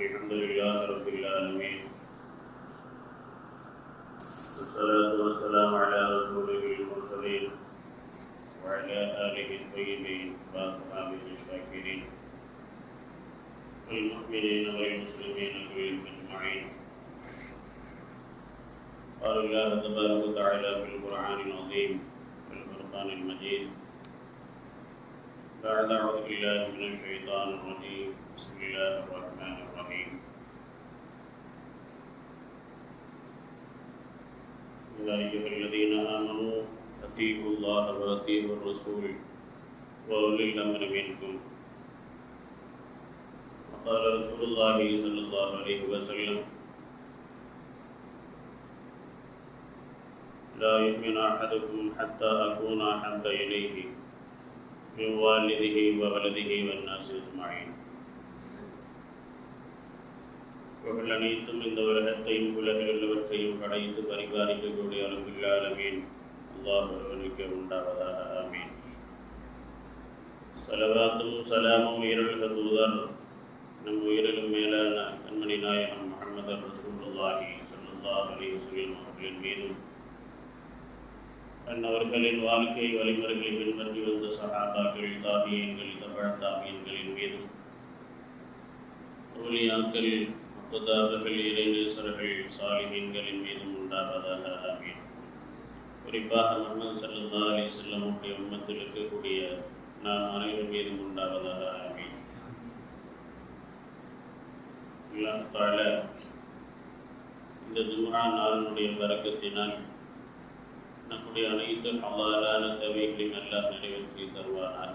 الحمد لله رب العالمين. والصلاة والسلام على رسوله المرسلين وعلى آله الطيبين وأصحابه الشاكرين. والمؤمنين والمسلمين كلهم أجمعين قال الله تبارك وتعالى في القرآن العظيم والفرقان المجيد. بعد أعوذ بالله من الشيطان الرجيم. بسم الله الرحمن الرحيم. يا أيها الذين آمنوا أطيعوا الله وأطيعوا الرسول. وأولي الأمر منكم. وقال رسول الله صلى الله عليه وسلم لا يؤمن أحدكم حتى أكون أحب إليه من والده وولده والناس أجمعين. புகழ் அனைத்தும் இந்த உலகத்தையும் உலகில் உள்ளவற்றையும் படைத்து பரிபாலிக்கக்கூடிய அளவில்லாலமீன் அல்லாஹ் ஒருவனுக்கு உண்டாவதாக. ஆமீன். சலவாத்தும் சலாமும் உயிரிழந்த தூதர். நம் உயிரிலும் மேலான கண்மணி நாயகம் முகமது ரசூலுல்லாஹி ஸல்லல்லாஹு அலைஹி வஸல்லம் அவர்களின் மீதும் அவர்களின் வாழ்க்கை வழிமுறைகளை பின்பற்றி வந்த சகாபாக்கள் தாபியங்கள் தமிழ் தாபியங்களின் மீதும் ஊழியாக்கள் முத்ததாபர்கள் இளைஞர்கள் சாலிஹீன்களின் மீதும் உண்டாவதாக ஆமீன். குறிப்பாக முகமது சல்லா அலி செல்லமுடைய உண்மத்தில் இருக்கக்கூடிய நாம் அனைவரும் மீதும் உண்டாவதாக ஆமீன். பல இந்த ஜும்ரா நாளினுடைய வரக்கத்தினால் நம்முடைய அனைத்து ஹலாலான தேவைகளையும் எல்லாம் நிறைவேற்றி தருவானாக.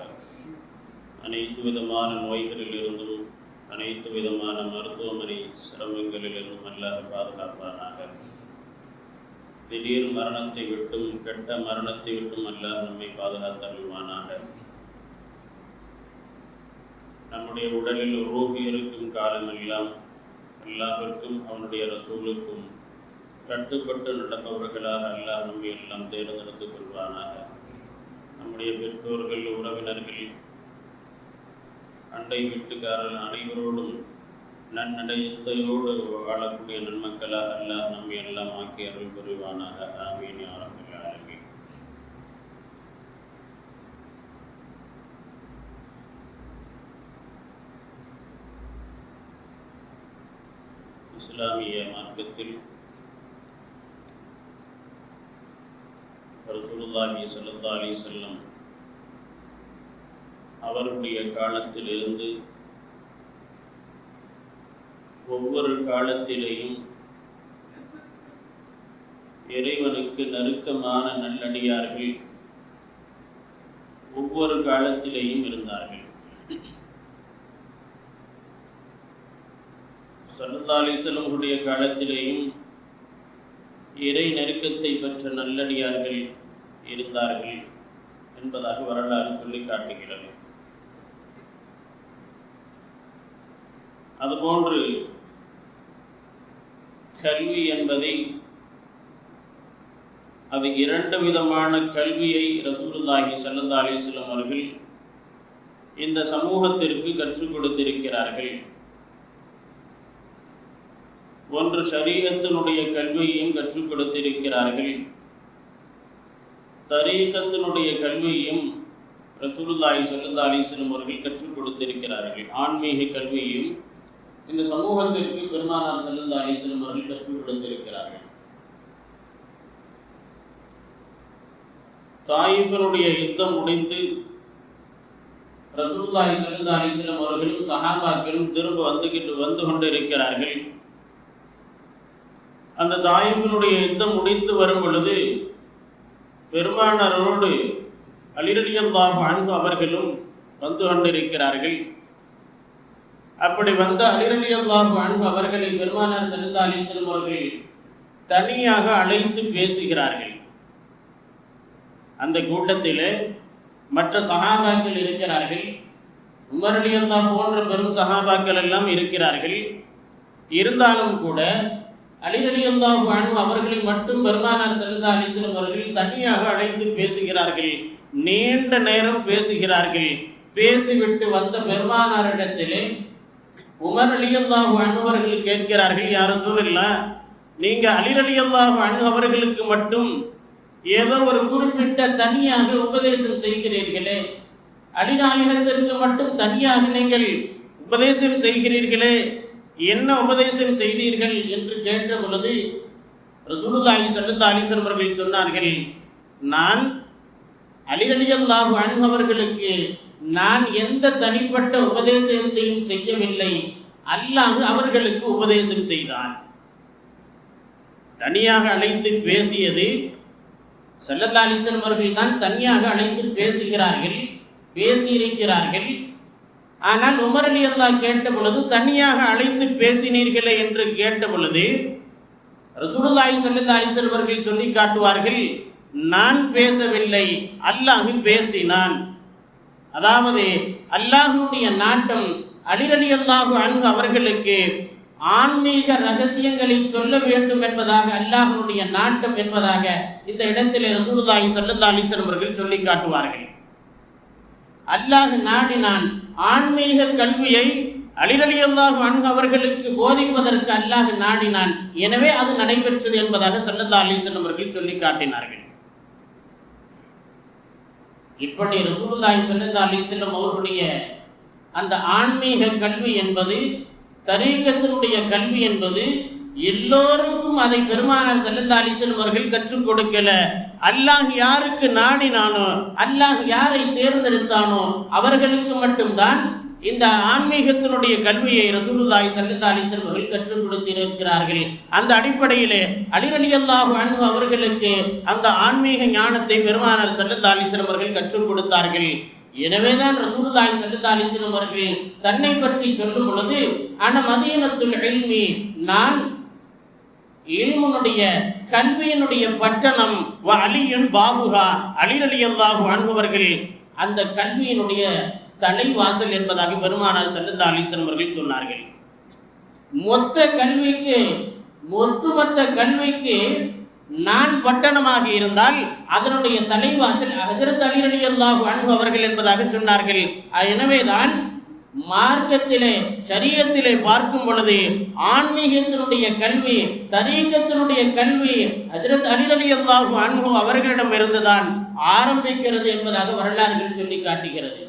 அனைத்து விதமான நோய்களில் இருந்தும் அனைத்து விதமான மருத்துவமனை சிரமங்களிலிருந்தும் அல்லாத பாதுகாப்பானாக. திடீர் மரணத்தை விட்டும் கெட்ட மரணத்தை விட்டும் அல்ல நம்மை பாதுகாத்தருள்வானாக. நம்முடைய உடலில் ரூபி இருக்கும் காலமெல்லாம் எல்லாவிற்கும் அவனுடைய ரசூலுக்கும் கட்டுப்பட்டு நடப்பவர்களாக அல்லாஹ் நம்மை எல்லாம் தேர்ந்தெடுத்துக் கொள்வானாக. நம்முடைய பெற்றோர்கள் உறவினர்கள் அண்டை வீட்டுக்காரர்கள் அனைவரோடும் நன்னடையத்தையோடு வாழக்கூடிய நன்மக்களாக அல்லாஹ் நம்மை எல்லாம் ஆக்கி அருள் புரிவானாக. ஆமீன் யா ரப்பல் இஸ்லாமிய மார்க்கத்தில் ரசூலுல்லாஹி ஸல்லல்லாஹு அலைஹி வஸல்லம் அவருடைய காலத்திலிருந்து ஒவ்வொரு காலத்திலேயும் இறைவனுக்கு நெருக்கமான நல்லடியார்கள் ஒவ்வொரு காலத்திலேயும் இருந்தார்கள். சல்லா காலத்திலேயும் இறை நெருக்கத்தை பெற்ற நல்லடியார்கள் இருந்தார்கள் என்பதாக வரலாறு சொல்லி காட்டுகிறது. அதுபோன்று கல்வி என்பதை அது இரண்டு விதமான கல்வியை ரசூலுல்லாஹி ஸல்லல்லாஹு அலைஹி அவர்கள் இந்த சமூகத்திற்கு கற்றுக் கொடுத்திருக்கிறார்கள். ஒன்று சரீரத்தினுடைய கல்வியையும் கற்றுக் கொடுத்திருக்கிறார்கள். தரீக்கத்தினுடைய கல்வியையும் ரசூலுல்லாஹி ஸல்லல்லாஹு அலைஹி அவர்கள் கற்றுக் கொடுத்திருக்கிறார்கள். ஆன்மீக கல்வியையும் இந்த சமூகத்திற்கு பெருமானார் செல்லந்தா ஈஸ்வரம் அவர்கள் கற்றுக் கொடுத்திருக்கிறார்கள். தாயிஃபனுடைய யுத்தம் முடிந்து ரசூல்லாஹி ஸல்லல்லாஹு அலைஹி அவர்களும் சஹாபாக்களும் திரும்ப வந்துகிட்டு வந்து கொண்டிருக்கிறார்கள். அந்த தாயிஃபினுடைய யுத்தம் முடிந்து வரும் பொழுது பெருமானரோடு அலிரலியல்லாஹு அன்பு அவர்களும் வந்து கொண்டிருக்கிறார்கள். அப்படி வந்த அலிரலியல்லாஹு அன்பு அவர்களை பெருமானார் செல்லா அலிஸ்லம் அவர்கள் தனியாக அழைத்து பேசுகிறார்கள். அந்த கூட்டத்தில் மற்ற சகாபாக்கள் இருக்கிறார்கள். உமரலியல்லா போன்ற பெரும் சகாபாக்கள் எல்லாம் இருக்கிறார்கள். இருந்தாலும் கூட அலிரலி அல்லாஹ் அவர்களை மட்டும் பெருமானார் செல்லா அலிசன் அவர்கள் தனியாக அழைத்து பேசுகிறார்கள். நீண்ட நேரம் பேசுகிறார்கள். பேசிவிட்டு வந்த பெருமானாரிடத்திலே உமர் அலியல்லாஹு அணுவர்கள் கேட்கிறார்கள் யார சூழல்லா நீங்க அலி அலியல்லாஹு அன்பவர்களுக்கு மட்டும் ஏதோ ஒரு குறிப்பிட்ட தனியாக உபதேசம் செய்கிறீர்களே அடிநாயகத்திற்கு மட்டும் தனியாக நீங்கள் உபதேசம் செய்கிறீர்களே என்ன உபதேசம் செய்தீர்கள்? என்று கேட்ட பொழுது ரசூலுல்லாஹி சல்லா அலைஹி அவர்கள் சொன்னார்கள் நான் அலி ரலியல்லாஹு நான் எந்த தனிப்பட்ட உபதேசத்தையும் செய்யவில்லை. அல்லாஹ் அவர்களுக்கு உபதேசம் செய்தான். தனியாக அழைத்து பேசியது சல்லல்லா அலிசன் அவர்கள் தான் தனியாக அழைத்து பேசுகிறார்கள் பேசியிருக்கிறார்கள். ஆனால் உமர் அலி அல்லா கேட்ட பொழுது தனியாக அழைத்து பேசினீர்களே என்று கேட்ட பொழுது ரசூலுல்லாஹி ஸல்லல்லாஹு அவர்கள் சொல்லி காட்டுவார்கள் நான் பேசவில்லை அல்லாஹ் பேசினான். அதாவது அல்லாஹுடைய நாட்டம் அலி அல்லாஹு அன்பு அவர்களுக்கு ஆன்மீக ரகசியங்களை சொல்ல வேண்டும் என்பதாக அல்லாஹனுடைய நாட்டம் என்பதாக இந்த இடத்திலே ரசூலுல்லாஹி ஸல்லல்லாஹு அலைஹி அவர்கள் சொல்லி காட்டுவார்கள். அல்லாஹ் நாடினான் ஆன்மீக கல்வியை அலிரலி அல்லாஹு அன்பு அவர்களுக்கு போதிப்பதற்கு அல்லாஹ் நாடினான். எனவே அது நடைபெற்றது என்பதாக சல்லல்லா அலிசன் அவர்கள் சொல்லி காட்டினார்கள். இப்படி ரசூலுல்லாஹி ஸல்லல்லாஹு அலைஹி வஸல்லம் அவர்களுடைய அந்த ஆன்மீக கல்வி என்பது தரீகத்தினுடைய கல்வி என்பது எல்லோருக்கும் அதை பெருமானார் ஸல்லல்லாஹு அலிசன் அவர்கள் கற்றுக் கொடுக்கல. அல்லாஹ் யாருக்கு நாடினானோ அல்லாஹ் யாரை தேர்ந்தெடுத்தானோ அவர்களுக்கு மட்டும்தான் இந்த ஆன்மீகத்தினுடைய கல்வியை ரசூலுல்லாஹி ஸல்லல்லாஹு அலைஹி அவர்கள் கற்றுக் கொடுத்திருக்கிறார்கள் அந்த அடிப்படையிலே அலி அன்பு அவர்களுக்கு அந்த ஆன்மீக ஞானத்தை பெருமானார் ஸல்லல்லாஹு அலைஹி அவர்கள் கற்றுக் கொடுத்தார்கள். எனவேதான் ரசூலுல்லாஹி ஸல்லல்லாஹு அலைஹி அவர்கள் தன்னை பற்றி சொல்லும் பொழுது அன மதீனத்துல் எழுமி நான் இல்முனுடைய கல்வியினுடைய பட்டணம் வ அலியுன் பாபுகா. அலி ரலியல்லாஹு அந்த கல்வியினுடைய தலைவாசல் என்பதாக பெருமானார் ஸல்லல்லாஹு அலீசன் அவர்கள் சொன்னார்கள். மொத்த கல்விக்கு ஒட்டுமொத்த கல்விக்கு நான் பட்டணமாக இருந்தால் அதனுடைய தலைவாசல் ஹஜரத் அலி ரலியல்லாஹு அவர்கள் என்பதாக சொன்னார்கள். எனவேதான் மார்க்கத்திலே சரியத்திலே பார்க்கும் பொழுது ஆன்மீகத்தினுடைய கல்வி தரீகத்தினுடைய கல்வி ஹஜரத் அலி ரலியல்லாஹு அன்ஹு அவர்களிடம் இருந்துதான் ஆரம்பிக்கிறது என்பதாக வரலாறுகள் சொல்லி காட்டுகிறது.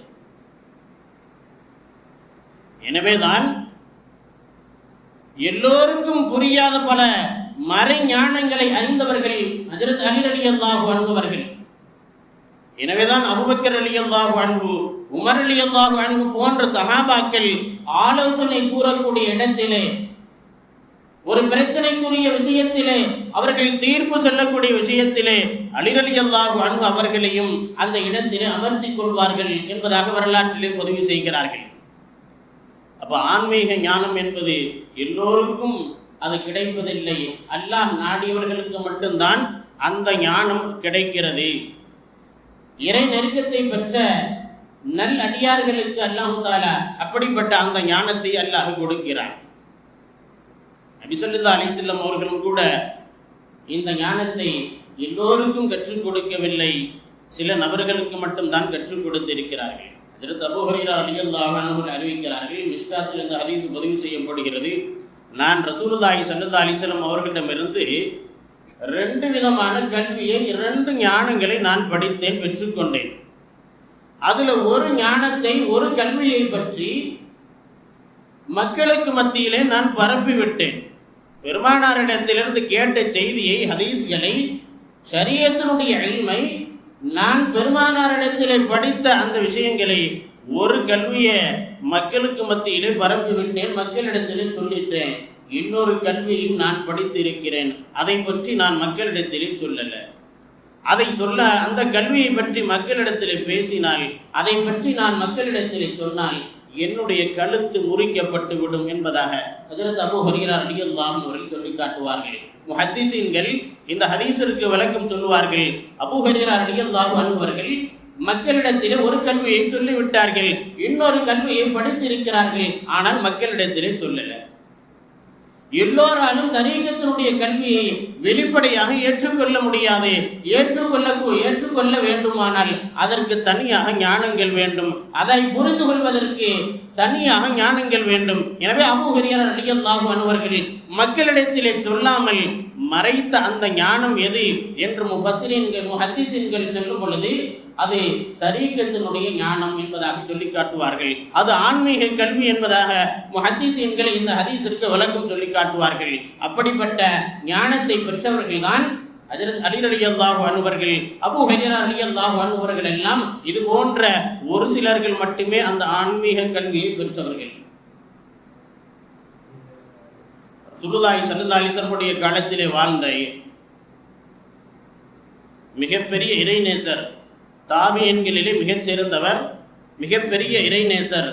எனவேதான் எல்லோருக்கும் புரியாத பல மறை ஞானங்களை அறிந்தவர்கள் ஹஜரத் அலி அலி அல்லாஹு அன்பவர்கள் எனவேதான் அபுபக்கர் அலி அல்லாஹு அன்பு உமர் அலி அல்லாஹு அன்பு போன்ற சகாபாக்கள் ஆலோசனை கூறக்கூடிய இடத்திலே ஒரு பிரச்சனைக்குரிய விஷயத்திலே அவர்கள் தீர்ப்பு சொல்லக்கூடிய விஷயத்திலே அலிரலி அல்லாஹு அன்பு அவர்களையும் அந்த இடத்திலே அமர்த்தி கொள்வார்கள் என்பதாக வரலாற்றிலே பதிவு செய்கிறார்கள். அப்போ ஆன்மீக ஞானம் என்பது எல்லோருக்கும் அது கிடைப்பதில்லை. அல்லாஹ் நாடியவர்களுக்கு மட்டும்தான் அந்த ஞானம் கிடைக்கிறது. இறை நெருக்கத்தை பெற்ற நல் அடியார்களுக்கு அல்லாஹு தாலா அப்படிப்பட்ட அந்த ஞானத்தை அல்லாஹ் கொடுக்கிறான். நபிசல்லா அலிசல்லம் அவர்களும் கூட இந்த ஞானத்தை எல்லோருக்கும் கற்றுக் கொடுக்கவில்லை. சில நபர்களுக்கு மட்டும்தான் கற்றுக் கொடுத்திருக்கிறார்கள். அதற்கு அபு ஹுரைரா அறிவிக்கிறார்கள் மிஸ்காத்தில் இந்த ஹதீஸ் பதிவு செய்யப்படுகிறது. நான் ரசூலுல்லாஹி ஸல்லல்லாஹு அலைஹி அவர்களிடமிருந்து ரெண்டு விதமான கல்வியை இரண்டு ஞானங்களை நான் படித்தேன் பெற்றுக்கொண்டேன். அதில் ஒரு ஞானத்தை ஒரு கல்வியை பற்றி மக்களுக்கு மத்தியிலே நான் பரப்பிவிட்டேன். பெருமானாரிடத்திலிருந்து கேட்ட செய்தியை ஹதீஸ்களை சரியத்தினுடைய அழிமை நான் பெருமானாரிடத்திலே படித்த அந்த விஷயங்களை ஒரு கல்வியை மக்களுக்கு மத்தியிலே பரப்பி விட்டேன் மக்களிடத்திலே சொல்லிட்டேன். இன்னொரு கல்வியும் நான் படித்திருக்கிறேன். அதை பற்றி நான் மக்களிடத்திலே சொல்லலை. அதை சொல்ல அந்த கல்வியை பற்றி மக்களிடத்திலே பேசினால் அதை பற்றி நான் மக்களிடத்திலே சொன்னால் என்னுடைய கழுத்து முறிக்கப்பட்டு விடும் என்பதாக ஹஜரத் அபு வருகிறார் ரலியல்லாஹு அவர்கள் சொல்லி காட்டுவார்கள். முஹத்திசீன்கள் இந்த ஹதீஸிற்கு விளக்கம் சொல்லுவார்கள். அபு ஹரீரா ரலியல்லாஹு மக்களிடத்திலே ஒரு கல்வியை சொல்லிவிட்டார்கள். இன்னொரு கல்வியை படித்திருக்கிறார்கள். ஆனால் மக்களிடத்திலே சொல்லல. எல்லோராலும் தரீகத்தினுடைய கல்வியை வெளிப்படையாக ஏற்றுக்கொள்ள முடியாது. ஏற்றுக்கொள்ள ஏற்றுக்கொள்ள வேண்டுமானால் அதற்கு தனியாக ஞானங்கள் வேண்டும். அதை புரிந்து கொள்வதற்கு தனியாக ஞானங்கள் வேண்டும். எனவே அபு ஹரியர் அலியல்லாஹு அனுவர்கள் மக்களிடத்திலே சொல்லாமல் மறைத்த அந்த ஞானம் எது என்று முஃபஸ்ஸிரீன்கள் முஹத்திஸின்கள் சொல்லும் பொழுது அது தரீக்கத்தினுடைய ஞானம் என்பதாக சொல்லி காட்டுவார்கள். அது ஆன்மீக கல்வி என்பதாக முஹத்திஸின்கள் இந்த ஹதீஸிற்கு விளக்கம் சொல்லி காட்டுவார்கள். அப்படிப்பட்ட ஞானத்தை பெற்றவர்கள்தான் தான் அலி அலி அல்லாஹு அனுவர்கள் அபு ஹஜரத் அலி அல்லாஹு அனுவர்கள் எல்லாம் இது போன்ற ஒரு சிலர்கள் மட்டுமே அந்த ஆன்மீக கல்வியை பெற்றவர்கள். சுருதாய் சல்லா அலிசருடைய காலத்திலே வாழ்ந்த மிகப்பெரிய இறைநேசர் தாபியன்களிலே மிகச் சிறந்தவர் மிகப்பெரிய இறைநேசர்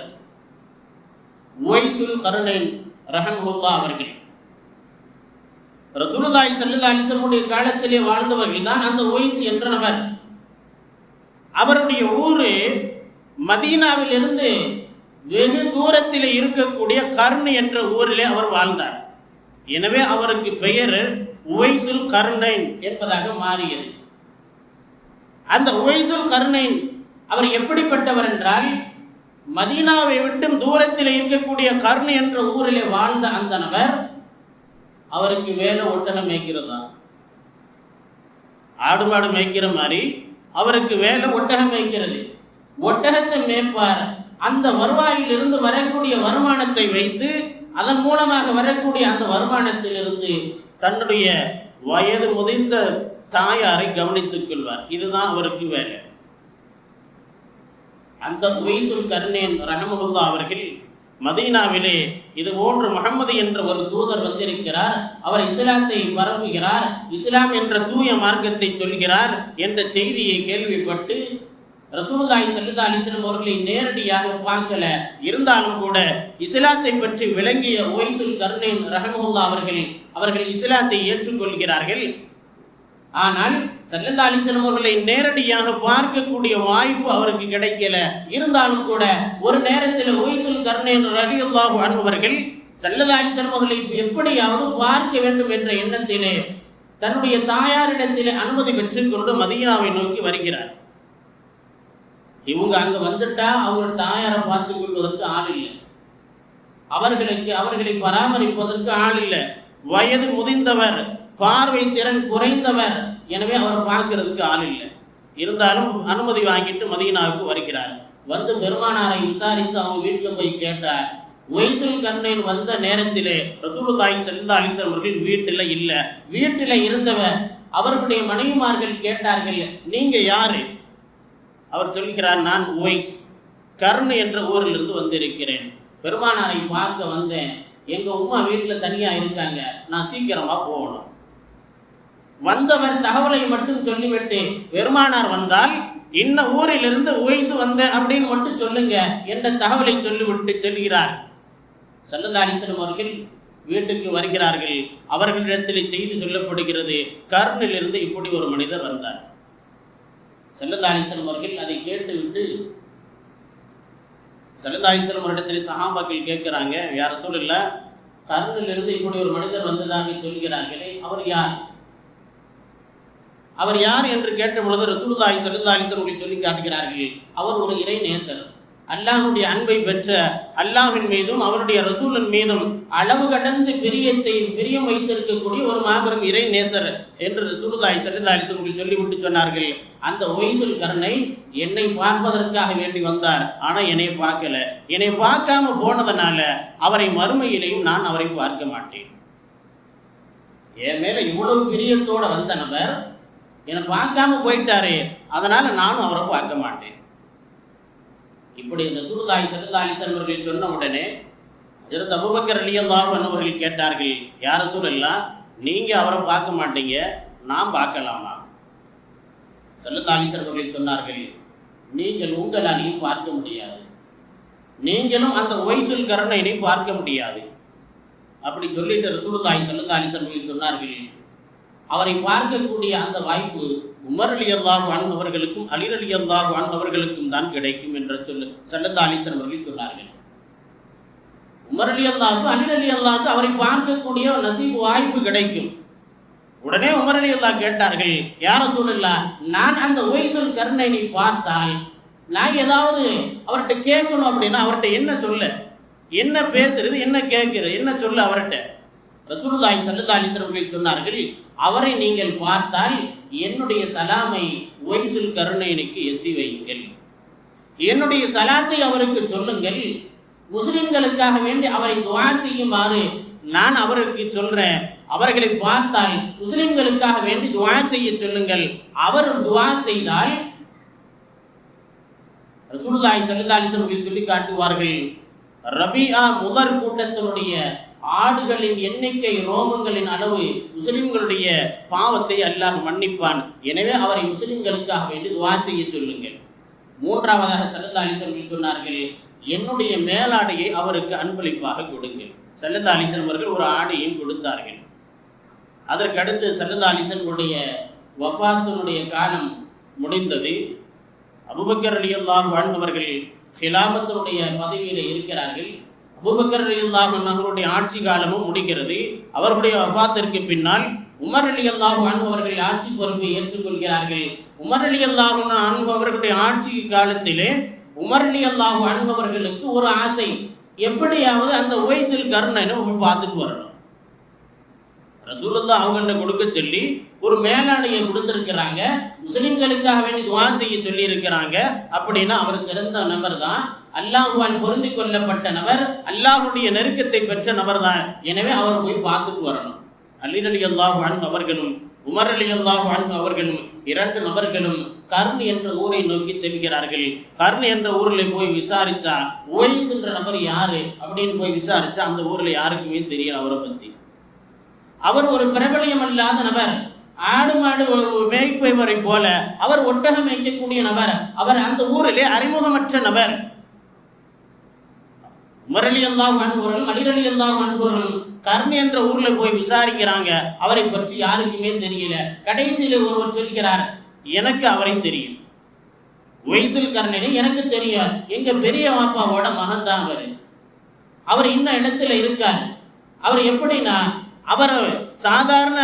ஒய்சுல் கருணைன் ரஹன்ஹுல்லா அவர்கள். ரசூலுல்லாஹி ஸல்லல்லாஹு அலைஹி காலத்திலே வாழ்ந்தவர்கள் தான் அந்த ஒய்ஸ் என்ற நபர் அவருடைய ஊரு மதீனாவில் இருந்து வெகு தூரத்தில் இருக்கக்கூடிய கர்ண் என்ற ஊரிலே அவர் வாழ்ந்தார். எனவே அவருக்கு பெயர் உவைசுல் கர்ணைன். என்பதாக மாறியது. அந்த உவைசுல் கர்ணைன் அவர் எப்படிப்பட்டவர் என்றால் மதீனாவை விட்டு தூரத்தில் இருக்கக்கூடிய கர்ண் என்ற ஊரிலே வாழ்ந்த அந்த நபர் அவருக்கு வேலை ஒட்டகம் மேய்க்கிறதா? ஆடு மாடு மேய்க்கிற மாதிரி அவருக்கு வேலை ஒட்டகம் மேய்க்கிறது. ஒட்டகத்தை மேய்ப்பார். அந்த வருவாயிலிருந்து வரக்கூடிய வருமானத்தை வைத்து அதன் மூலமாக வரக்கூடிய அந்த வருமானத்திலிருந்து தன்னுடைய வயது முதிர்ந்த தாயாரை கவனித்துக் கொள்வார். இதுதான் அவருக்கு வேலை. அந்த உயிசுல் கர்ணேன் ரஹமுல்லா அவர்கள் மதீனாவிலே இது போன்று முகமது என்ற ஒரு தூதர் வந்திருக்கிறார். அவர் இஸ்லாத்தை பரப்புகிறார். இஸ்லாம் என்ற தூய மார்க்கத்தை சொல்கிறார் என்ற செய்தியை கேள்விப்பட்டு ரசூலுல்லாஹி சல்லா அலிஸ்லம் அவர்களை நேரடியாக பார்க்கல. இருந்தாலும் கூட இஸ்லாத்தை பற்றி விளங்கிய ஒய்சுல் கருணேன் ரஹமுல்லா அவர்கள் அவர்கள் இஸ்லாத்தை ஏற்றுக்கொள்கிறார்கள். ஆனால் சல்லல்லா அலிஸ்லம் அவர்களை நேரடியாக பார்க்கக்கூடிய வாய்ப்பு அவருக்கு கிடைக்கல. இருந்தாலும் கூட ஒரு நேரத்தில் ஒய்சுல் கர்ணேன் ரலியல்லாஹு அன்பவர்கள் சல்லல்லா அலிஸ்லம் அவர்களை எப்படியாவது பார்க்க வேண்டும் என்ற எண்ணத்திலே தன்னுடைய தாயாரிடத்திலே அனுமதி பெற்றுக்கொண்டு மதீனாவை நோக்கி வருகிறார். இவங்க அங்க வந்துட்டா அவங்களோட தாயாரை பார்த்துக் கொள்வதற்கு ஆள் இல்லை. அவர்களுக்கு அவர்களை பராமரிப்பதற்கு ஆள் இல்லை. வயது முதிர்ந்தவர் பார்வை திறன் குறைந்தவர் எனவே அவர் பார்க்கறதுக்கு ஆள் இல்லை. இருந்தாலும் அனுமதி வாங்கிட்டு மதீனாவுக்கு வருகிறார். வந்து பெருமானாரை விசாரித்து அவங்க வீட்டில் போய் கேட்டார். ஒய்சுல் கர்ணன் வந்த நேரத்திலே ரசூலுல்லாஹி ஸல்லல்லாஹு அலைஹி அவர்கள் வீட்டில் இல்லை. வீட்டில் இருந்தவர் அவர்களுடைய மனைவிமார்கள் கேட்டார்கள் நீங்க யாரு? அவர் சொல்கிறார் நான் உவைஸ் கர்ண் என்ற ஊரிலிருந்து வந்திருக்கிறேன். பெருமானாரை பார்க்க வந்தேன். எங்கள் உமா வீட்டில் தனியாக இருக்காங்க. நான் சீக்கிரமாக போகணும். வந்தவர் தகவலை மட்டும் சொல்லிவிட்டு பெருமானார் வந்தால் இன்ன ஊரிலிருந்து உவைசு வந்தேன் அப்படின்னு மட்டும் சொல்லுங்க என்ற தகவலை சொல்லிவிட்டு செல்கிறார். சல்லதாரிசனம் அவர்கள் வீட்டுக்கு வருகிறார்கள். அவர்களிடத்தில் செய்தி சொல்லப்படுகிறது கர்ணிலிருந்து இப்படி ஒரு மனிதர் வந்தார். செல்லதாரிசனம் அவர்கள் அதை கேட்டுவிட்டு செல்லதாரிசனம் இடத்தில் சஹாபாக்கள் கேட்கிறாங்க யார சூழல்ல கருணிலிருந்து இப்படி ஒரு மனிதர் வந்ததாக சொல்கிறார்களே அவர் யார்? அவர் யார்? என்று கேட்ட பொழுது ரசூலுல்லாஹி ஸல்லல்லாஹு சொல்லி காட்டுகிறார்கள் அவர் ஒரு இறை நேசர். அல்லாஹுடைய அன்பை பெற்ற அல்லாஹின் மீதும் அவருடைய ரசூலன் மீதும் அளவு கடந்து பிரியத்தை பிரியம் வைத்திருக்கக்கூடிய ஒரு மாபெரும் இறை நேசர் என்று சுருதாய் ஸல்லல்லாஹு அலைஹி சொல்லிவிட்டு சொன்னார்கள். அந்த ஒய்சுல் கருணை என்னை பார்ப்பதற்காக வேண்டி வந்தார். ஆனால் என்னை பார்க்கல. என்னை பார்க்காம போனதனால அவரை மறுமையிலையும் நான் அவரை பார்க்க மாட்டேன். என் மேல இவ்வளவு பிரியத்தோட வந்த நபர் என்னை பார்க்காம போயிட்டாரே. அதனால நானும் அவரை பார்க்க மாட்டேன். இப்படி இந்த சுருதாய் சருதாலி அவர்கள் சொன்ன உடனே ஹஜரத் அபுபக்கர் அலி அல்லாஹன் அவர்கள் கேட்டார்கள் யார சூழல்லாம் நீங்கள் அவரை பார்க்க மாட்டீங்க நாம் பார்க்கலாமா? சல்லத்தாலிசர் அவர்கள் சொன்னார்கள் நீங்கள் உங்களாலையும் பார்க்க முடியாது. நீங்களும் அந்த ஒய்சுல் கருணையினை பார்க்க முடியாது. அப்படி சொல்லிட்டு ரசூலுல்லாஹி ஸல்லல்லாஹு அலைஹி வஸல்லம் சொன்னார்கள் அவரை பார்க்கக்கூடிய அந்த வாய்ப்பு உமர் அலி அல்லாஹ் அவர்களுக்கும் அலிர் அலி அல்லாஹ் அவர்களுக்கும் தான் கிடைக்கும் என்ற சொல்லு சல்லல்லா அலிசன் அவர்கள் சொன்னார்கள். உமர் அலி அல்லாவுக்கு அலி அலி அல்லாவுக்கு அவரை பார்க்கக்கூடிய நசீபு வாய்ப்பு கிடைக்கும். உடனே உமர் அலி அல்லா கேட்டார்கள் யார சூழல்லா நான் அந்த ஒய்சொல் கருணை நீ பார்த்தால் நான் ஏதாவது அவர்கிட்ட கேட்கணும் அப்படின்னா அவர்கிட்ட என்ன சொல்ல? என்ன பேசுறது என்ன கேட்குறது என்ன சொல்ல அவர்கிட்ட? ரசூலுல்லாஹி சல்லா அலிஸ்வர்கள் சொன்னார்கள் அவரை நீங்கள் பார்த்தால் என்னுடைய சலாமை ஒய்சுல் கருணைனுக்கு எத்தி வையுங்கள். என்னுடைய சலாத்தை அவருக்கு சொல்லுங்கள். முஸ்லிம்களுக்காக வேண்டி அவரை துவா செய்யுமாறு நான் அவருக்கு சொல்றேன். அவர்களை பார்த்தால் முஸ்லிம்களுக்காக வேண்டி துவா செய்ய சொல்லுங்கள். அவர் துவா செய்தால் ரசூலுல்லாஹி சல்லா அலிஸ்வர்கள் சொல்லி காட்டுவார்கள் ரபியா முதற் கூட்டத்தினுடைய ஆடுகளின் எண்ணிக்கை ரோமங்களின் அளவு முஸ்லிம்களுடைய பாவத்தை அல்லாஹ் மன்னிப்பான். எனவே அவரை முஸ்லிம்களுக்காக வேண்டி துவா செய்ய சொல்லுங்கள். மூன்றாவதாக சல்லல்லா அலிசன் சொன்னார்கள் என்னுடைய மேலாடையை அவருக்கு அன்பளிப்பாக கொடுங்கள். சல்லல்லா அலிசன் அவர்கள் ஒரு ஆடையும் கொடுத்தார்கள். அதற்கடுத்து சல்லல்லா அலிசனுடைய வஃபாத்தினுடைய காலம் முடிந்தது. அபுபக்கர் அலி அல்லாஹ் வாழ்ந்தவர்கள் ஹிலாபத்தினுடைய பதவியில் இருக்கிறார்கள். பூபக்கர் அலி அல்லாஹ் அவர்களுடைய ஆட்சி காலமும் முடிகிறது. அவர்களுடைய வஃபாத்திற்கு பின்னால் உமர் அலி அல்லாஹ் அவர்கள் ஆட்சி பொறுப்பை ஏற்றுக்கொள்கிறார்கள். உமர் அலி அல்லாஹ் அவர்களுடைய ஆட்சி காலத்திலே உமர் அலி அல்லாஹ் அன்பவர்களுக்கு ஒரு ஆசை. எப்படியாவது அந்த உவைசில் கருணனை போய் பார்த்துட்டு வரணும். ரசூலுல்லா அவங்கள்ட்ட கொடுக்க சொல்லி ஒரு மேலாடையை கொடுத்திருக்கிறாங்க. முஸ்லிம்களுக்காக வேண்டி துவா செய்ய சொல்லி இருக்கிறாங்க அப்படின்னா அவர் சிறந்த நபர் தான் அல்லாஹுவால் பொருந்தி கொள்ளப்பட்ட நபர் அல்லாஹுடைய நெருக்கத்தை பெற்ற நபர் தான் எனவே அவரை போய் பார்த்துட்டு வரணும். அலின் அலி அல்லாஹ் அவர்களும் உமர் அலி அல்லாஹ் அவர்களும் இரண்டு நபர்களும் கர்ண் என்ற ஊரை நோக்கி செல்கிறார்கள். கர்ண் என்ற ஊரில் போய் விசாரிச்சா ஓய்ஸ் என்ற நபர் யாரு அப்படின்னு போய் விசாரிச்சா அந்த ஊரில் யாருக்குமே தெரியல அவரை பத்தி. அவர் ஒரு பிரபலியம் அல்லாத நபர். ஆடு மாடு மேய்ப்பவரை போல அவர் ஒட்டகம் மேய்க்கக்கூடிய நபர். அவர் அந்த ஊரிலே அறிமுகமற்ற நபர். முரளி எல்லாம் அன்பவர்கள் மலிரளி எல்லாம் அன்பவர்கள் கர்ண் என்ற ஊர்ல போய் விசாரிக்கிறாங்க. அவரை பற்றி யாருக்குமே தெரியல. கடைசியில ஒருவர் சொல்கிறார் எனக்கு அவரை தெரியும். ஒய்சுல் கர்ணனை எனக்கு தெரியும் எங்க பெரிய பாப்பாவோட மகன் தான் அவர். அவர் இன்ன இடத்துல இருக்கார். அவர் எப்படின்னா அவர் சாதாரண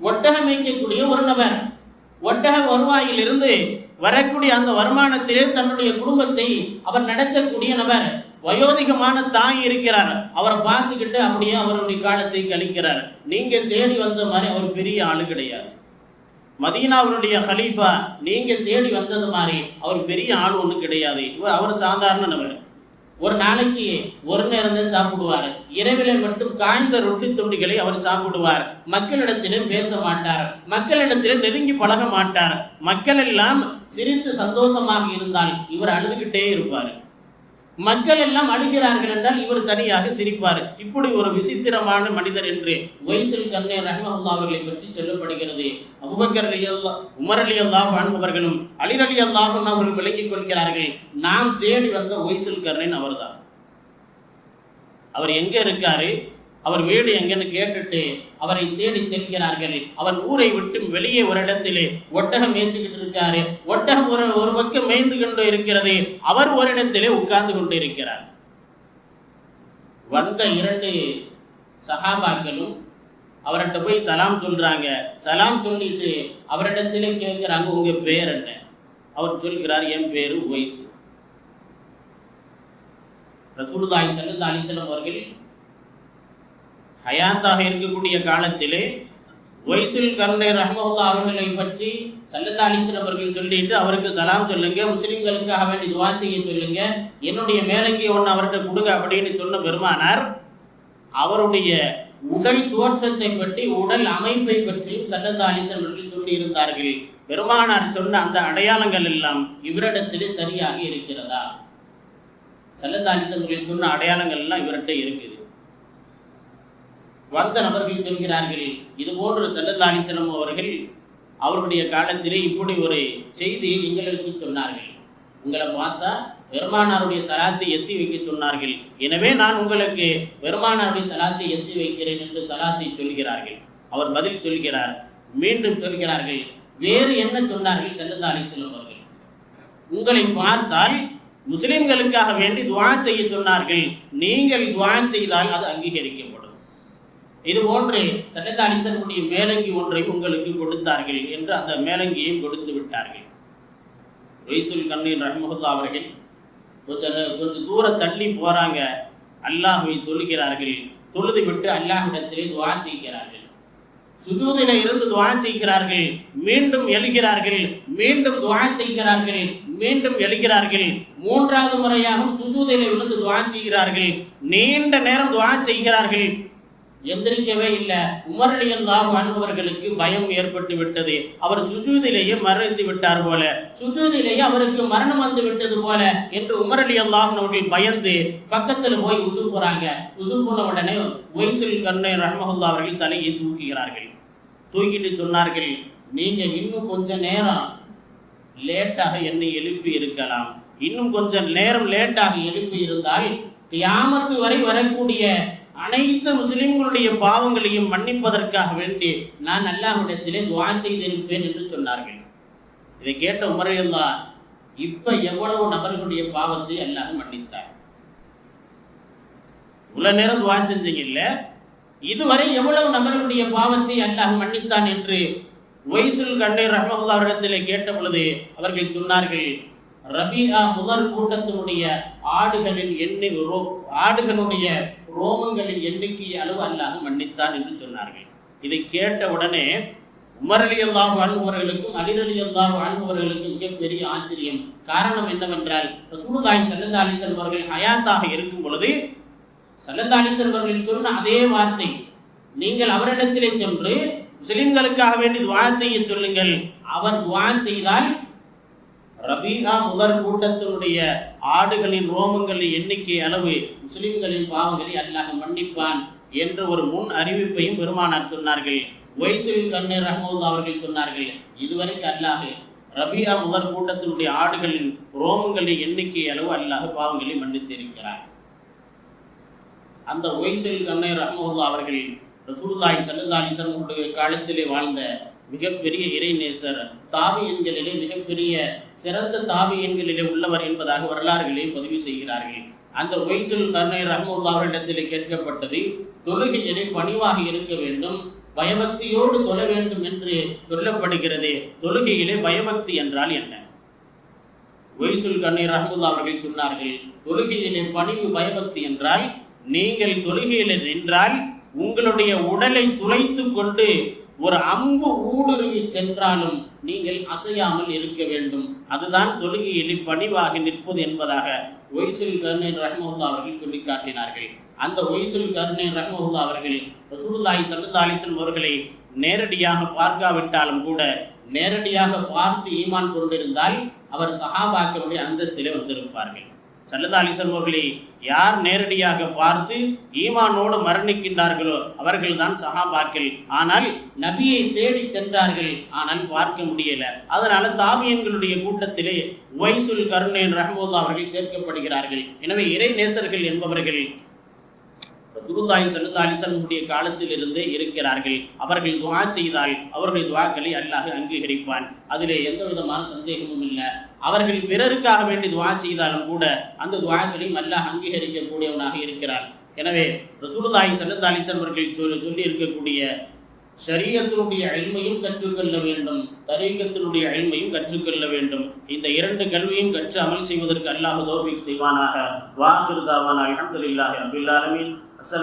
ஒட்டகம் வைக்கக்கூடிய ஒரு நபர். ஒட்டக வருவாயிலிருந்து வரக்கூடிய அந்த வருமானத்திலே தன்னுடைய குடும்பத்தை அவர் நடத்தக்கூடிய நபர். வயோதிகமான தாய் இருக்கிறார். அவரை பார்த்துக்கிட்டு அப்படியே அவருடைய காலத்தை கழிக்கிறார். நீங்க தேடி வந்த மாதிரி அவர் பெரிய ஆளு கிடையாது. மதீனாவுடைய ஹலீஃபா நீங்க தேடி வந்தது மாதிரி அவர் பெரிய ஆள் ஒன்றும் கிடையாது. இவர் அவர் சாதாரண நபர் ஒரு நாளைக்கு ஒரு நேரம் தான் சாப்பிடுவார். இரவிலே மட்டும் காய்ந்த ரொட்டி துண்டிகளை அவர் சாப்பிடுவார். மக்களிடத்திலே பேச மாட்டார். மக்களிடத்திலே நெருங்கி பழக மாட்டார். மக்கள் எல்லாம் சிரித்து சந்தோஷமாக இருந்தால் இவர் அழுதுகிட்டே இருப்பார். மக்கள் எல்லாம் அழுகிறார்கள் என்றால் இவர் தனியாக சிரிப்பார். இப்படி ஒரு விசித்திரமான மனிதர் என்று ஒய்சல் கண்ணே ரஹ்மல்லா அவர்களை பற்றி சொல்லப்படுகிறது. அபுபக்கர் அலி அல்லா உமர் அலி அல்லாஹ் அவர்களும் அலிர் அலி அல்லாஹ் அவர்கள் விளங்கிக் கொள்கிறார்கள் நாம் தேடி வந்த ஒய்சுல் கர்ணன் அவர்தான். அவர் எங்கே இருக்காரு? அவர் வீடு எங்கன்னு கேட்டுட்டு அவரை தேடி செல்கிறார்கள். அவர் ஊரை விட்டு வெளியே ஒரு இடத்திலே ஒட்டகம் மேய்ச்சிக்கிட்டு இருக்காரு. ஒட்டகம் ஒரு ஒரு பக்கம் மேய்ந்து கொண்டு இருக்கிறது. அவர் ஒரு இடத்திலே உட்கார்ந்து கொண்டு இருக்கிறார். வந்த இரண்டு சகாபாக்களும் அவர்கிட்ட போய் சலாம் சொல்றாங்க. சலாம் சொல்லிட்டு அவரிடத்திலே கேட்கிறாங்க உங்க பேர் என்ன? அவர் சொல்கிறார் என் பேரு ஒய்சு. ரசூலுல்லாஹி ஸல்லல்லாஹு அலிசலம் அவர்கள் ஹயாத்தாக இருக்கக்கூடிய காலத்திலே ஒய்சுல் கருணை ரஹ்மஹுல்லா அவர்களை பற்றி சல்லல்லா அலிஸ்லம் அவர்கள் சொல்லிட்டு அவருக்கு சலாம் சொல்லுங்க முஸ்லிம்களுக்காக வேண்டி துவா செய்ய சொல்லுங்க என்னுடைய மேலங்கி ஒன்று அவர்கிட்ட கொடுங்க அப்படின்னு சொன்ன பெருமானார் அவருடைய உடல் தோற்றத்தை பற்றி உடல் அமைப்பை பற்றியும் சல்லல்லா அலிஸ்லம் அவர்கள் சொல்லி இருந்தார்கள் பெருமானார் சொன்ன அந்த அடையாளங்கள் எல்லாம் இவரிடத்திலே சரியாக இருக்கிறதா? சல்லல்லா அலிஸ்லம் அவர்கள் சொன்ன அடையாளங்கள் எல்லாம் இவர்கிட்ட இருக்குது. வந்த நபர்கள் சொல்கிறார்கள் இது போன்று சல்லல்லா அலிஸ்லம் அவர்கள் அவருடைய காலத்திலே இப்படி ஒரு செய்தியை எங்களுக்கு சொன்னார்கள். உங்களை பார்த்தா பெருமானாருடைய சலாத்தை எத்தி வைக்க சொன்னார்கள். எனவே நான் உங்களுக்கு பெருமானாருடைய சலாத்தை எத்தி வைக்கிறேன் என்று சலாத்தை சொல்கிறார்கள். அவர் பதில் சொல்கிறார் மீண்டும் சொல்கிறார்கள் வேறு என்ன சொன்னார்கள் சல்லல்லா செல்லும் அவர்கள்? உங்களை பார்த்தால் முஸ்லிம்களுக்காக வேண்டி துவா செய்ய சொன்னார்கள். நீங்கள் துவா செய்தால் அது அங்கீகரிக்கும். இது போன்று சட்டத்த அலிசனுடைய மேலங்கி ஒன்றை உங்களுக்கு கொடுத்தார்கள் என்று அந்த மேலங்கியையும் கொடுத்து விட்டார்கள். ரொய்சுல் கண்ணீர் ரஹமஹுல்லா அவர்கள் கொஞ்சம் கொஞ்சம் தூரம் தள்ளி போகிறாங்க அல்லாஹுவை தொழுகிறார்கள். தொழுது விட்டு அல்லாஹிடத்திலே துவா செய்கிறார்கள். சுஜூதில இருந்து துவா செய்கிறார்கள். மீண்டும் எழுகிறார்கள். மீண்டும் துவா செய்கிறார்கள். மீண்டும் எழுகிறார்கள். மூன்றாவது முறையாகவும் சுஜூதில இருந்து துவா செய்கிறார்கள். நீண்ட நேரம் துவா செய்கிறார்கள். எந்திரிக்கவே இல்லை. உமர் அலியல்லாஹு அன்பவர்களுக்கு பயம் ஏற்பட்டு விட்டது. அவர் சுஜூதிலேயே மரணித்து விட்டார் போல. சுஜூதிலேயே அவருக்கு மரணம் வந்து விட்டது போல என்று உமர் அலி அவர்கள் பயந்து பக்கத்தில் போய் உசு போறாங்க. உசு போன உடனே ஒய்சுல் கண்ணை ரஹமஹுல்லா அவர்கள் தலையை தூக்குகிறார்கள். தூக்கிட்டு சொன்னார்கள் நீங்க இன்னும் கொஞ்ச நேரம் லேட்டாக என்னை எழுப்பி இருக்கலாம். இன்னும் கொஞ்சம் நேரம் லேட்டாக எழுப்பி இருந்தால் கியாமத்து வரை வரக்கூடிய அனைத்து முஸ்லிம்களுடைய பாவங்களையும் மன்னிப்பதற்காக வேண்டி நான் அல்லாஹ்விடத்திலே துவா செய்திருப்பேன் என்று சொன்னார்கள். இதை கேட்ட உமரையல்லா இப்ப எவ்வளவு நபர்களுடைய பாவத்தை அல்லாஹ் மன்னித்தார்? இவ்வளவு நேரம் துவா செஞ்சீங்க இல்லை இதுவரை எவ்வளவு நபர்களுடைய பாவத்தை அல்லாஹ் மன்னித்தான் என்று ஒய்சுல் கண்ணீர் ரஹமகுல்லா அவரிடத்திலே கேட்ட பொழுது அவர்கள் சொன்னார்கள் ரபியா முதல் கூட்டத்தினுடைய ஆடுகளின் எண்ணி ஆடுகளுடைய ரோமங்களின் எண்ணிக்கை அளவு அல்லாஹ் மன்னித்தான் என்று சொன்னார்கள். இதை கேட்ட உடனே உமர் அலி அல்லாஹ் வாழ்பவர்களுக்கும் அலிர் அலி அல்லாஹ் மிகப்பெரிய ஆச்சரியம். காரணம் என்னவென்றால் ரசூலுல்லாஹி ஸல்லல்லாஹு அலைஹி அவர்கள் ஹயாத்தாக இருக்கும் பொழுது ஸல்லல்லாஹு அவர்கள் சொன்ன அதே வார்த்தை நீங்கள் அவரிடத்திலே சென்று முஸ்லிம்களுக்காக வேண்டி துவா செய்ய சொல்லுங்கள். அவர் துவா செய்தால் ரபீகா முதற் கூட்டத்தினுடைய ஆடுகளின் ரோமங்களின் எண்ணிக்கை அளவு முஸ்லிம்களின் பாவங்களை அல்லாஹ் மன்னிப்பான் என்ற ஒரு முன் அறிவிப்பையும் பெருமானார் சொன்னார்கள். ஒய்சுல் கண்ணீர் ரஹமுல்லா அவர்கள் சொன்னார்கள் இதுவரைக்கும் அல்லாஹ் ரபியா முதற் கூட்டத்தினுடைய ஆடுகளின் ரோமங்களின் எண்ணிக்கை அளவு அல்லாஹ் பாவங்களை மன்னித்திருக்கிறார் அந்த ஒய்சுல் கண்ணீர் ரஹமுல்லா அவர்கள் ரசூல்லாய் சல்லா அலைஹி காலத்திலே வாழ்ந்த மிகப்பெரிய இறை இறைநேசர் தாவியன்களிலே மிகப்பெரிய சிறந்த தாவியன்களிலே உள்ளவர் என்பதாக வரலாறுகளை பதிவு செய்கிறார்கள். அந்த ஒய்சுல் கருணை ரஹமுல்லா அவரிடத்திலே கேட்கப்பட்டது தொழுகையிலே பணிவாக இருக்க வேண்டும் பயபக்தியோடு தொழ வேண்டும் என்று சொல்லப்படுகிறது. தொழுகையிலே பயபக்தி என்றால் என்ன? ஒய்சுல் கண்ணை ரஹமுல்லா அவர்கள் சொன்னார்கள் தொழுகையிலே பணிவு பயபக்தி என்றால் நீங்கள் தொழுகையிலே நின்றால் உங்களுடைய உடலை துளைத்து கொண்டு ஒரு அம்பு ஊடுருவி சென்றாலும் நீங்கள் அசையாமல் இருக்க வேண்டும். அதுதான் தொழுகையில் பணிவாக நிற்பது என்பதாக ஒய்சுல் கர்ணன் ரஹ்மஹுல்லா அவர்கள் சொல்லி காட்டினார்கள் அந்த ஒய்சுல் கர்ணன் ரஹ்மஹுல்லா அவர்கள் ரசூலுல்லாஹி சல்லா அலிசன் அவர்களை நேரடியாக பார்க்காவிட்டாலும் கூட நேரடியாக பார்த்து ஈமான் கொண்டிருந்தால் அவர் சஹாபாக்களுடைய அந்தஸ்திலே வந்திருப்பார்கள். சல்லதா அலிசன் அவர்களை யார் நேரடியாக பார்த்து ஈமானோடு மரணிக்கின்றார்களோ அவர்கள்தான் சஹாபாக்கள். ஆனால் நபியை தேடி சென்றார்கள். ஆனால் பார்க்க முடியல. அதனால தாமியன்களுடைய கூட்டத்திலே ஒய்சுல் கருணேன் ரஹமுல்லா அவர்கள் சேர்க்கப்படுகிறார்கள். எனவே இறை நேசர்கள் என்பவர்கள் ரசூலுல்லாஹி சல்லா அலிசல்லுடைய காலத்தில் இருந்தே இருக்கிறார்கள். அவர்கள் துவா செய்தால் அவர்களுடைய துவாக்களை அல்லாஹ் அங்கீகரிப்பான். அதிலே எந்த விதமான சந்தேகமும் இல்லை. அவர்கள் பிறருக்காக வேண்டி துவா செய்தாலும் கூட அந்த துவாக்களையும் அல்லாஹ் அங்கீகரிக்கக்கூடியவனாக இருக்கிறான். எனவே ரசூலுல்லாஹி சல்லா அலிசன் அவர்கள் சொல்லி சொல்லி இருக்கக்கூடிய சரீரத்தினுடைய அழிமையும் கற்றுக்கொள்ள வேண்டும். தரீகத்தினுடைய அழிமையும் கற்றுக்கொள்ள வேண்டும். இந்த இரண்டு கல்வியும் கற்று அமல் செய்வதற்கு அல்லாஹ் தோல்வி செய்வானாக. வாசிருதாவான அலமதுல்லாஹி அபுல்லாலமின் Assalamu